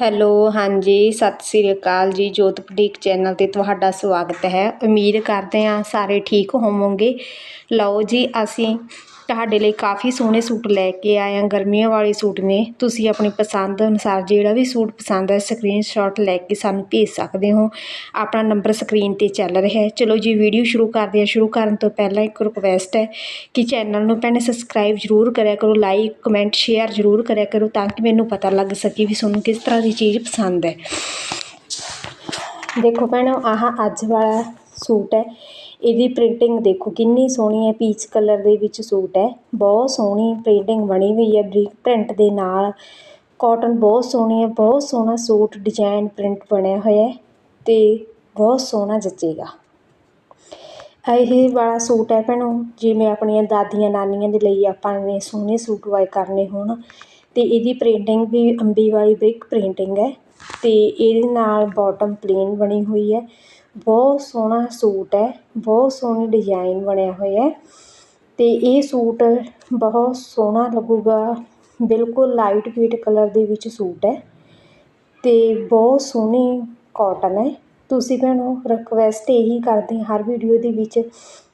Hello, ਹਾਂਜੀ, ਸਤਿ ਸ੍ਰੀ ਅਕਾਲ ਜੀ, ਜੋਤ ਬੁਟੀਕ ਚੈਨਲ ਤੇ ਤੁਹਾਡਾ ਸਵਾਗਤ ਹੈ। ਉਮੀਦ ਕਰਦੇ ਹਾਂ ਸਾਰੇ ਠੀਕ ਹੋਵੋਗੇ। ਲਓ ਜੀ, ਅਸੀਂ ਤੁਹਾਡੇ ਲਈ ਕਾਫੀ ਸੋਹਣੇ ਸੂਟ ਲੈ ਕੇ ਆਏ ਹਾਂ, ਗਰਮੀਆਂ ਵਾਲੇ ਸੂਟ ਨੇ। ਤੁਸੀਂ ਆਪਣੀ ਪਸੰਦ ਅਨੁਸਾਰ ਜਿਹੜਾ ਵੀ ਸੂਟ ਪਸੰਦ ਹੈ ਸਕਰੀਨਸ਼ਾਟ ਲੈ ਕੇ ਸਾਨੂੰ ਭੇਜ ਸਕਦੇ ਹੋ। ਆਪਣਾ ਨੰਬਰ ਸਕਰੀਨ ਤੇ ਚੱਲ ਰਿਹਾ ਹੈ। ਚਲੋ ਜੀ ਵੀਡੀਓ ਸ਼ੁਰੂ ਕਰਦੇ ਹਾਂ। ਸ਼ੁਰੂ ਕਰਨ ਤੋਂ ਪਹਿਲਾਂ ਇੱਕ ਰਿਕੁਐਸਟ ਹੈ ਕਿ ਚੈਨਲ ਨੂੰ ਭੈਣੇ ਸਬਸਕ੍ਰਾਈਬ ਜ਼ਰੂਰ ਕਰਿਆ ਕਰੋ ਲਾਈਕ ਕਮੈਂਟ ਸ਼ੇਅਰ ਜ਼ਰੂਰ ਕਰਿਆ ਕਰੋ ਤਾਂ ਕਿ ਮੈਨੂੰ ਪਤਾ ਲੱਗ ਸਕੇ ਵੀ ਤੁਹਾਨੂੰ ਕਿਸ ਤਰ੍ਹਾਂ ਦੀ ਚੀਜ਼ ਪਸੰਦ ਹੈ। ਦੇਖੋ ਭੈਣੋ, ਆਹ ਅੱਜ ਵਾਲਾ ਸੂਟ ਹੈ। ਇਹਦੀ ਪ੍ਰਿੰਟਿੰਗ ਦੇਖੋ ਕਿੰਨੀ ਸੋਹਣੀ ਹੈ। ਪੀਚ ਕਲਰ ਦੇ ਵਿੱਚ ਸੂਟ ਹੈ। ਬਹੁਤ ਸੋਹਣੀ ਪ੍ਰਿੰਟਿੰਗ ਬਣੀ ਹੋਈ ਹੈ। ਬਰੀਕ ਪ੍ਰਿੰਟ ਦੇ ਨਾਲ ਕਾਟਨ ਬਹੁਤ ਸੋਹਣੀ ਹੈ। ਬਹੁਤ ਸੋਹਣਾ ਸੂਟ ਡਿਜ਼ਾਈਨ ਪ੍ਰਿੰਟ ਬਣਿਆ ਹੋਇਆ ਹੈ ਤੇ ਬਹੁਤ ਸੋਹਣਾ ਜੱਚੇਗਾ। ਇਹ ਵਾਲਾ ਸੂਟ ਹੈ ਭੈਣੋ, ਜਿਵੇਂ ਆਪਣੀਆਂ ਦਾਦੀਆਂ ਨਾਨੀਆਂ ਦੇ ਲਈ ਆਪਾਂ ਨੇ ਸੋਹਣੇ ਸੂਟ ਵਾਏ ਕਰਨੇ ਹੋਣ ਤੇ ਇਹਦੀ ਪ੍ਰਿੰਟਿੰਗ ਵੀ ਅੰਬੀ ਵਾਲੀ ਬ੍ਰਿਕ ਪ੍ਰਿੰਟਿੰਗ ਹੈ ਤੇ ਇਹਦੇ ਨਾਲ ਬਾਟਮ ਪਲੇਨ ਬਣੀ ਹੋਈ ਹੈ। ਬਹੁਤ ਸੋਹਣਾ ਸੂਟ ਹੈ, ਬਹੁਤ ਸੋਹਣੀ ਡਿਜ਼ਾਇਨ ਬਣਿਆ ਹੋਇਆ ਅਤੇ ਇਹ ਸੂਟ ਬਹੁਤ ਸੋਹਣਾ ਲੱਗੂਗਾ, ਬਿਲਕੁਲ ਲਾਈਟ ਵੇਟ ਕਲਰ ਦੇ ਵਿੱਚ ਸੂਟ ਹੈ ਅਤੇ ਬਹੁਤ ਸੋਹਣੀ ਕੋਟਨ ਹੈ। ਤੁਸੀਂ ਭੈਣੋ ਰਿਕੁਐਸਟ ਇਹੀ ਕਰਦੇ ਹਰ ਵੀਡੀਓ ਦੇ ਵਿੱਚ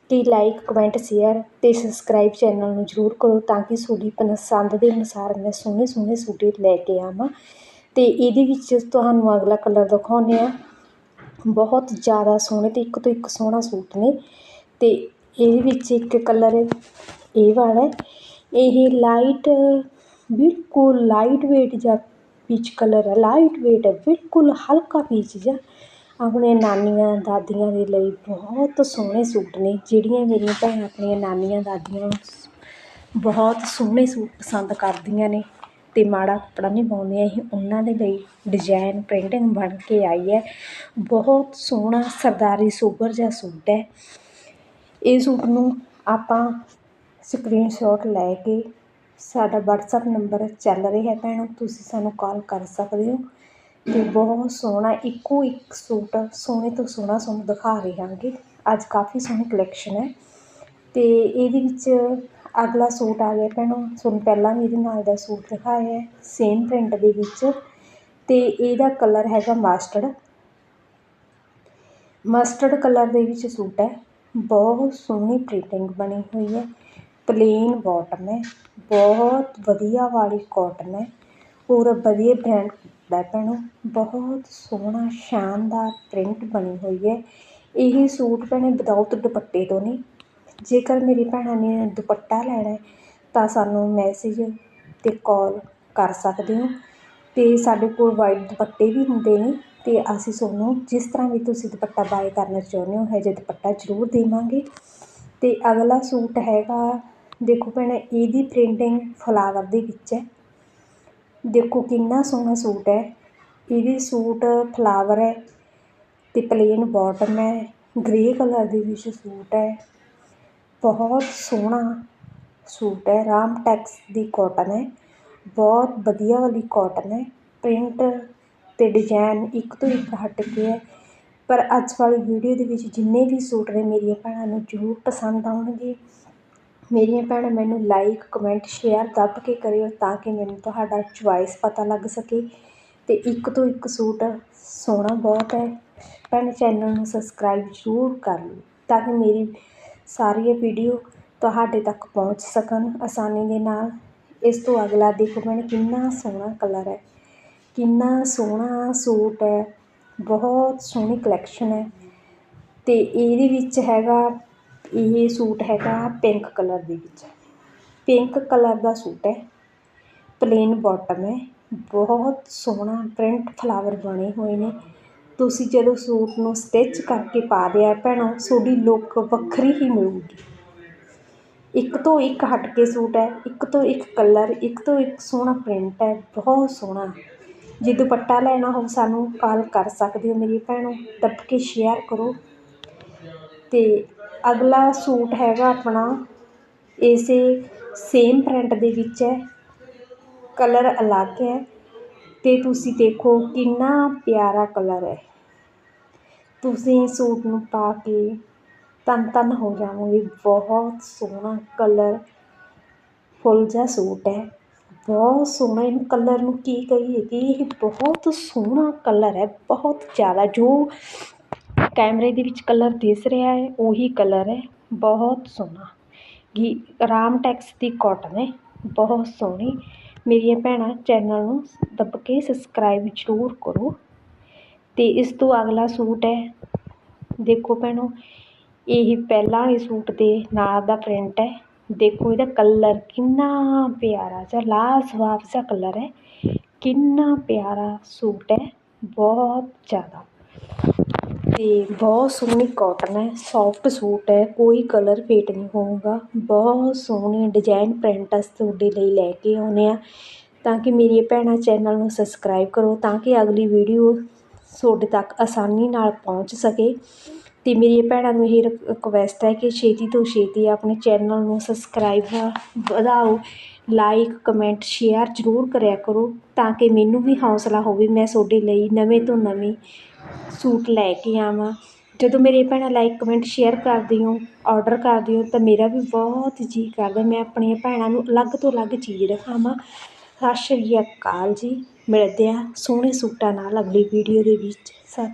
ਕਿ ਲਾਈਕ ਕਮੈਂਟ ਸ਼ੇਅਰ ਅਤੇ ਸਬਸਕ੍ਰਾਈਬ ਚੈਨਲ ਨੂੰ ਜ਼ਰੂਰ ਕਰੋ ਤਾਂ ਕਿ ਤੁਹਾਡੀ ਪਸੰਦ ਦੇ ਅਨੁਸਾਰ ਮੈਂ ਸੋਹਣੇ ਸੋਹਣੇ ਸੂਟ ਲੈ ਕੇ ਆਵਾਂ ਅਤੇ ਇਹਦੇ ਵਿੱਚ ਤੁਹਾਨੂੰ ਅਗਲਾ ਕਲਰ ਦਿਖਾਉਂਦੇ ਆ ਬਹੁਤ ਜ਼ਿਆਦਾ ਸੋਹਣੇ ਅਤੇ ਇੱਕ ਤੋਂ ਇੱਕ ਸੋਹਣਾ ਸੂਟ ਨੇ ਅਤੇ ਇਹਦੇ ਵਿੱਚ ਇੱਕ ਕਲਰ ਇਹ ਵਾਲਾ ਇਹ ਲਾਈਟ ਬਿਲਕੁਲ ਲਾਈਟ ਵੇਟ ਜਿਹਾ ਪੀਚ ਕਲਰ ਹੈ। ਲਾਈਟ ਵੇਟ ਹੈ, ਬਿਲਕੁਲ ਹਲਕਾ ਪੀਚ ਜਿਹਾ। ਆਪਣੇ ਨਾਨੀਆਂ ਦਾਦੀਆਂ ਦੇ ਲਈ ਬਹੁਤ ਸੋਹਣੇ ਸੂਟ ਨੇ। ਜਿਹੜੀਆਂ ਮੇਰੀਆਂ ਭੈਣਾਂ ਆਪਣੀਆਂ ਨਾਨੀਆਂ ਦਾਦੀਆਂ ਨੂੰ ਬਹੁਤ ਸੋਹਣੇ ਸੂਟ ਪਸੰਦ ਕਰਦੀਆਂ ਨੇ। ਅਤੇ ਮਾੜਾ ਕੱਪੜਾ ਨਹੀਂ ਪਾਉਂਦੀਆਂ ਇਹ ਉਹਨਾਂ ਦੇ ਲਈ ਡਿਜ਼ਾਇਨ ਪ੍ਰਿੰਟਿੰਗ ਬਣ ਕੇ ਆਈ ਹੈ। ਬਹੁਤ ਸੋਹਣਾ ਸਰਦਾਰੀ ਸੋਬਰ ਜਿਹਾ ਸੂਟ ਹੈ। ਇਹ ਸੂਟ ਨੂੰ ਆਪਾਂ ਸਕਰੀਨਸ਼ੋਟ ਲੈ ਕੇ ਸਾਡਾ ਵਟਸਐਪ ਨੰਬਰ ਚੱਲ ਰਿਹਾ ਹੈ ਭੈਣੋ, ਤੁਸੀਂ ਸਾਨੂੰ ਕਾਲ ਕਰ ਸਕਦੇ ਹੋ। ਅਤੇ ਬਹੁਤ ਸੋਹਣਾ ਇੱਕੋ ਇੱਕ ਸੂਟ ਸੋਹਣੇ ਤੋਂ ਸੋਹਣਾ ਤੁਹਾਨੂੰ ਦਿਖਾ ਰਹੇ ਹਾਂਗੇ ਅੱਜ ਕਾਫੀ ਸੋਹਣੀ ਕਲੈਕਸ਼ਨ ਹੈ। ਅਤੇ ਇਹਦੇ ਵਿੱਚ ਅਗਲਾ ਸੂਟ ਆ ਗਿਆ ਭੈਣੋ, ਤੁਹਾਨੂੰ ਪਹਿਲਾਂ ਵੀ ਇਹਦੇ ਨਾਲ ਦਾ ਸੂਟ ਦਿਖਾਇਆ ਹੈ ਸੇਮ ਪ੍ਰਿੰਟ ਦੇ ਵਿੱਚ। ਤੇ ਇਹਦਾ ਕਲਰ ਹੈਗਾ ਮਾਸਟਰਡ ਮਸਟਰਡ ਕਲਰ ਦੇ ਵਿੱਚ ਸੂਟ ਹੈ, ਬਹੁਤ ਸੋਹਣੀ ਪ੍ਰਿੰਟਿੰਗ ਬਣੀ ਹੋਈ ਹੈ ਪਲੇਨ ਬਾਟਮ ਹੈ, ਬਹੁਤ ਵਧੀਆ ਵਾਲੀ ਕਾਟਨ ਹੈ ਪੂਰਾ ਵਧੀਆ ਬ੍ਰਾਂਡ ਦਾ ਭੈਣੋ, ਬਹੁਤ ਸੋਹਣਾ ਸ਼ਾਨਦਾਰ ਪ੍ਰਿੰਟ ਬਣੀ ਹੋਈ ਹੈ। ਇਹ ਸੂਟ ਭੈਣੇ ਵਿਦਆਊਟ ਦੁਪੱਟੇ ਤੋਂ ਨਹੀਂ ਜੇਕਰ ਮੇਰੀ ਭੈਣਾਂ ਨੇ ਦੁਪੱਟਾ ਲੈਣਾ ਤਾਂ ਸਾਨੂੰ ਮੈਸੇਜ ਤੇ ਕਾਲ ਕਰ ਸਕਦੇ ਹੋ। ਅਤੇ ਸਾਡੇ ਕੋਲ ਵਾਈਟ ਦੁਪੱਟੇ ਵੀ ਹੁੰਦੇ ਨੇ ਅਤੇ ਅਸੀਂ ਤੁਹਾਨੂੰ ਜਿਸ ਤਰ੍ਹਾਂ ਵੀ ਤੁਸੀਂ ਦੁਪੱਟਾ ਬਾਏ ਕਰਨਾ ਚਾਹੁੰਦੇ ਹੋ, ਇਹੋ ਜਿਹਾ ਦੁਪੱਟਾ ਜ਼ਰੂਰ ਦੇਵਾਂਗੇ। ਅਤੇ ਅਗਲਾ ਸੂਟ ਹੈਗਾ, ਦੇਖੋ ਭੈਣੇ, ਇਹਦੀ ਪ੍ਰਿੰਟਿੰਗ ਫਲਾਵਰ ਦੇ ਵਿੱਚ ਹੈ। ਦੇਖੋ ਕਿੰਨਾ ਸੋਹਣਾ ਸੂਟ ਹੈ। ਇਹਦੇ ਸੂਟ ਫਲਾਵਰ ਹੈ ਅਤੇ ਪਲੇਨ ਬਾਟਮ ਹੈ। ਗ੍ਰੇ ਕਲਰ ਦੇ ਵਿੱਚ ਸੂਟ ਹੈ। ਬਹੁਤ ਸੋਹਣਾ ਸੂਟ ਹੈ। ਰਾਮ ਟੈਕਸ ਦੀ ਕੋਟਨ ਹੈ। ਬਹੁਤ ਵਧੀਆ ਵਾਲੀ ਕੋਟਨ ਹੈ। ਪ੍ਰਿੰਟ ਅਤੇ ਡਿਜ਼ਾਇਨ ਇੱਕ ਤੋਂ ਇੱਕ ਹਟ ਕੇ ਹੈ। ਪਰ ਅੱਜ ਵਾਲੀ ਵੀਡੀਓ ਦੇ ਵਿੱਚ ਜਿੰਨੇ ਵੀ ਸੂਟ ਨੇ ਮੇਰੀਆਂ ਭੈਣਾਂ ਨੂੰ ਜ਼ਰੂਰ ਪਸੰਦ ਆਉਣਗੇ। ਮੇਰੀਆਂ ਭੈਣਾਂ ਮੈਨੂੰ ਲਾਈਕ ਕਮੈਂਟ ਸ਼ੇਅਰ ਦੱਬ ਕੇ ਕਰਿਓ ਤਾਂ ਕਿ ਮੈਨੂੰ ਤੁਹਾਡਾ ਚੁਆਇਸ ਪਤਾ ਲੱਗ ਸਕੇ। ਅਤੇ ਇੱਕ ਤੋਂ ਇੱਕ ਸੂਟ ਸੋਹਣਾ ਬਹੁਤ ਹੈ। ਭੈਣ ਚੈਨਲ ਨੂੰ ਸਬਸਕ੍ਰਾਈਬ ਜ਼ਰੂਰ ਕਰ ਲਓ ਤਾਂ ਕਿ ਮੇਰੀ ਸਾਰੀਆਂ ਵੀਡੀਓ ਤੁਹਾਡੇ ਤੱਕ ਪਹੁੰਚ ਸਕਣ ਆਸਾਨੀ ਦੇ ਨਾਲ। ਇਸ ਤੋਂ ਅਗਲਾ ਦੇਖੋ ਭੈਣ ਕਿੰਨਾ ਸੋਹਣਾ ਕਲਰ ਹੈ। ਕਿੰਨਾ ਸੋਹਣਾ ਸੂਟ ਹੈ। ਬਹੁਤ ਸੋਹਣੀ ਕਲੈਕਸ਼ਨ ਹੈ। ਅਤੇ ਇਹਦੇ ਵਿੱਚ ਹੈਗਾ, ਇਹ ਸੂਟ ਹੈਗਾ ਪਿੰਕ ਕਲਰ ਦੇ ਵਿੱਚ। ਪਿੰਕ ਕਲਰ ਦਾ ਸੂਟ ਹੈ। ਪਲੇਨ ਬਾਟਮ ਹੈ। ਬਹੁਤ ਸੋਹਣਾ ਪ੍ਰਿੰਟ ਫਲਾਵਰ ਬਣੇ ਹੋਏ ਨੇ। ਤੁਸੀਂ ਜਦੋਂ ਸੂਟ ਨੂੰ ਸਟਿਚ ਕਰਕੇ ਪਾ ਦਿਆ ਭੈਣੋ, ਤੁਹਾਡੀ ਲੁੱਕ ਵੱਖਰੀ ਹੀ ਮਿਲੂਗੀ। ਇੱਕ ਤੋਂ ਇੱਕ ਹਟ ਕੇ ਸੂਟ ਹੈ, ਇੱਕ ਤੋਂ ਇੱਕ ਕਲਰ ਇੱਕ ਤੋਂ ਇੱਕ ਸੋਹਣਾ ਪ੍ਰਿੰਟ ਹੈ, ਬਹੁਤ ਸੋਹਣਾ। ਜੇ ਦੁਪੱਟਾ ਲੈਣਾ ਹੋਵੇ ਸਾਨੂੰ ਕਾਲ ਕਰ ਸਕਦੇ ਹੋ ਮੇਰੀ ਭੈਣੋ, ਦੱਬ ਕੇ ਸ਼ੇਅਰ ਕਰੋ। ਅਤੇ ਅਗਲਾ ਸੂਟ ਹੈਗਾ ਆਪਣਾ, ਇਸੇ ਸੇਮ ਪ੍ਰਿੰਟ ਦੇ ਵਿੱਚ ਹੈ ਕਲਰ ਅਲੱਗ ਹੈ। ਅਤੇ ਤੁਸੀਂ ਦੇਖੋ ਕਿੰਨਾ ਪਿਆਰਾ ਕਲਰ ਹੈ। ਤੁਸੀਂ ਸੂਟ ਨੂੰ ਪਾ ਕੇ ਤਨ ਤਨ ਹੋ ਜਾਵੋਗੇ। ਬਹੁਤ ਸੋਹਣਾ ਕਲਰ, ਫੁੱਲ ਜਿਹਾ ਸੂਟ ਹੈ। ਬਹੁਤ ਸੋਹਣਾ, ਇਹਨੂੰ ਕਲਰ ਨੂੰ ਕੀ ਕਹੀਏ ਕਿ ਇਹ ਬਹੁਤ ਸੋਹਣਾ ਕਲਰ ਹੈ। ਬਹੁਤ ਜ਼ਿਆਦਾ ਜੋ ਕੈਮਰੇ ਦੇ ਵਿੱਚ ਕਲਰ ਦਿਸ ਰਿਹਾ ਹੈ, ਉਹੀ ਕਲਰ ਹੈ। ਬਹੁਤ ਸੋਹਣਾ। ਗੀ ਰਾਮਟੈਕਸ ਦੀ ਕਾਟਨ ਹੈ। ਬਹੁਤ ਸੋਹਣੀ। ਮੇਰੀਆਂ ਭੈਣਾਂ ਚੈਨਲ ਨੂੰ ਦੱਬ ਕੇ ਸਬਸਕ੍ਰਾਈਬ ਜ਼ਰੂਰ ਕਰੋ ਅਤੇ ਇਸ ਤੋਂ ਅਗਲਾ ਸੂਟ ਹੈ। ਦੇਖੋ ਭੈਣੋ, ਇਹ ਪਹਿਲਾਂ ਵਾਲੇ ਸੂਟ ਦੇ ਨਾਲ ਦਾ ਪ੍ਰਿੰਟ ਹੈ। ਦੇਖੋ ਇਹਦਾ ਕਲਰ ਕਿੰਨਾ ਪਿਆਰਾ ਜਿਹਾ ਲਾਜਵਾਬ ਜਿਹਾ ਕਲਰ ਹੈ। ਕਿੰਨਾ ਪਿਆਰਾ ਸੂਟ ਹੈ, ਬਹੁਤ ਜ਼ਿਆਦਾ। ਅਤੇ ਬਹੁਤ ਸੋਹਣੀ ਕਾਟਨ ਹੈ ਸੋਫਟ ਸੂਟ ਹੈ, ਕੋਈ ਕਲਰ ਫੇਟ ਨਹੀਂ ਹੋਊਗਾ। ਬਹੁਤ ਸੋਹਣੇ ਡਿਜ਼ਾਇਨ ਪ੍ਰਿੰਟ ਅਸੀਂ ਤੁਹਾਡੇ ਲਈ ਲੈ ਕੇ ਆਉਂਦੇ ਹਾਂ। ਤਾਂ ਕਿ ਮੇਰੀਆਂ ਭੈਣਾਂ ਚੈਨਲ ਨੂੰ ਸਬਸਕ੍ਰਾਈਬ ਕਰੋ, ਤਾਂ ਕਿ ਅਗਲੀ ਵੀਡੀਓ ਤੁਹਾਡੇ ਤੱਕ ਆਸਾਨੀ ਨਾਲ ਪਹੁੰਚ ਸਕੇ। ਅਤੇ ਮੇਰੀਆਂ ਭੈਣਾਂ ਨੂੰ ਇਹ ਰਿਕੁਐਸਟ ਹੈ ਕਿ ਛੇਤੀ ਤੋਂ ਛੇਤੀ ਆਪਣੇ ਚੈਨਲ ਨੂੰ ਸਬਸਕ੍ਰਾਈਬ ਵਧਾਓ ਲਾਈਕ ਕਮੈਂਟ ਸ਼ੇਅਰ ਜ਼ਰੂਰ ਕਰਿਆ ਕਰੋ, ਤਾਂ ਕਿ ਮੈਨੂੰ ਵੀ ਹੌਸਲਾ ਹੋਵੇ, ਮੈਂ ਤੁਹਾਡੇ ਲਈ ਨਵੇਂ ਤੋਂ ਨਵੀਂ ਸੂਟ ਲੈ ਕੇ ਆਵਾਂ। ਜਦੋਂ ਮੇਰੇ ਭੈਣਾਂ ਲਾਈਕ, ਕਮੈਂਟ, ਸ਼ੇਅਰ ਕਰਦੀ ਹੋ ਔਡਰ ਕਰਦੀ ਹੋ ਤਾਂ ਮੇਰਾ ਵੀ ਬਹੁਤ ਜੀਅ ਕਰਦਾ। ਮੈਂ ਆਪਣੀਆਂ ਭੈਣਾਂ ਨੂੰ ਅਲੱਗ ਤੋਂ ਅਲੱਗ ਚੀਜ਼ ਦਿਖਾਵਾਂ। ਸਤਿ ਸ਼੍ਰੀ ਅਕਾਲ ਜੀ। ਮਿਲਦੇ ਹਾਂ ਸੋਹਣੇ ਸੂਟਾਂ ਨਾਲ ਅਗਲੀ ਵੀਡੀਓ ਦੇ ਵਿੱਚ। ਸਤਿ